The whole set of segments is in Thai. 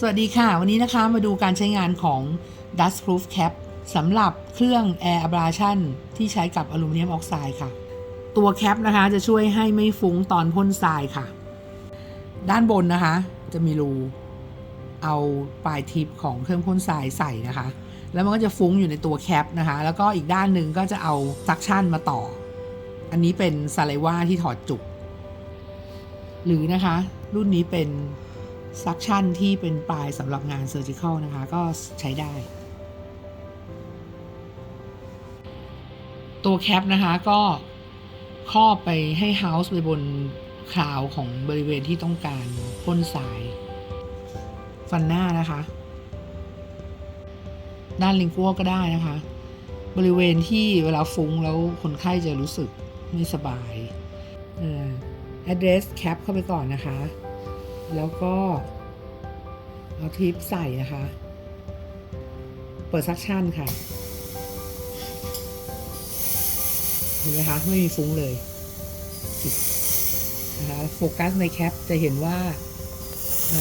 สวัสดีค่ะ วันนี้นะคะมาดูการใช้งานของ Dust Proof Cap สำหรับเครื่อง Air Abrasion ที่ใช้กับอลูมิเนียมออกไซด์ค่ะ ตัวแคปนะคะจะช่วยให้ไม่ฟุ้งตอนพ่นทรายค่ะ ด้านบนนะคะ จะมีรูเอาปลายทิปของเครื่องพ่นทรายใส่นะคะ แล้วมันก็จะฟุ้งอยู่ในตัวแคปนะคะ แล้วก็อีกด้านหนึ่งก็จะเอาซักชั่นมาต่อ อันนี้เป็นซาไลว่าที่ถอดจุก หรือนะคะ รุ่นนี้เป็น ซักชั่นที่เป็นปลายสำหรับงานเซอร์จิ a ลนะคะ ก็ใช้ได้ ตัวแคปนะคะก็ครอบไปให้เฮาส์ไปบนคราวของบริเวณที่ต้องการพ่นสาย ฟันหน้านะคะ ด้านลิงกัวก็ได้นะคะ บริเวณที่เวลาฟุ้งแล้วคนไข้จะรู้สึกไม่สบายเอ่อ address cap เข้าไปก่อนนะคะ แล้วก็เอาทิปใส่นะคะ เปิดซักชั่นค่ะ เห็นไหมคะ ไม่มีฟุ้งเลยนะคะโฟกัสในแคปจะเห็นว่า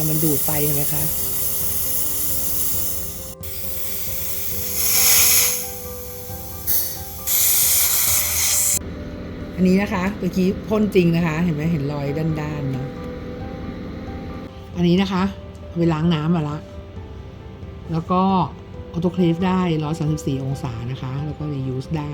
มันดูดไปเห็นไหมคะอันนี้นะคะเมื่อกี้พ่นจริงนะคะ เห็นไหมเห็นรอยด้านๆเนาะ อันนี้นะคะไปล้างน้ำมาละ แล้วก็ออโตคลีฟได้ 134 องศานะคะ แล้วก็ไปยูสได้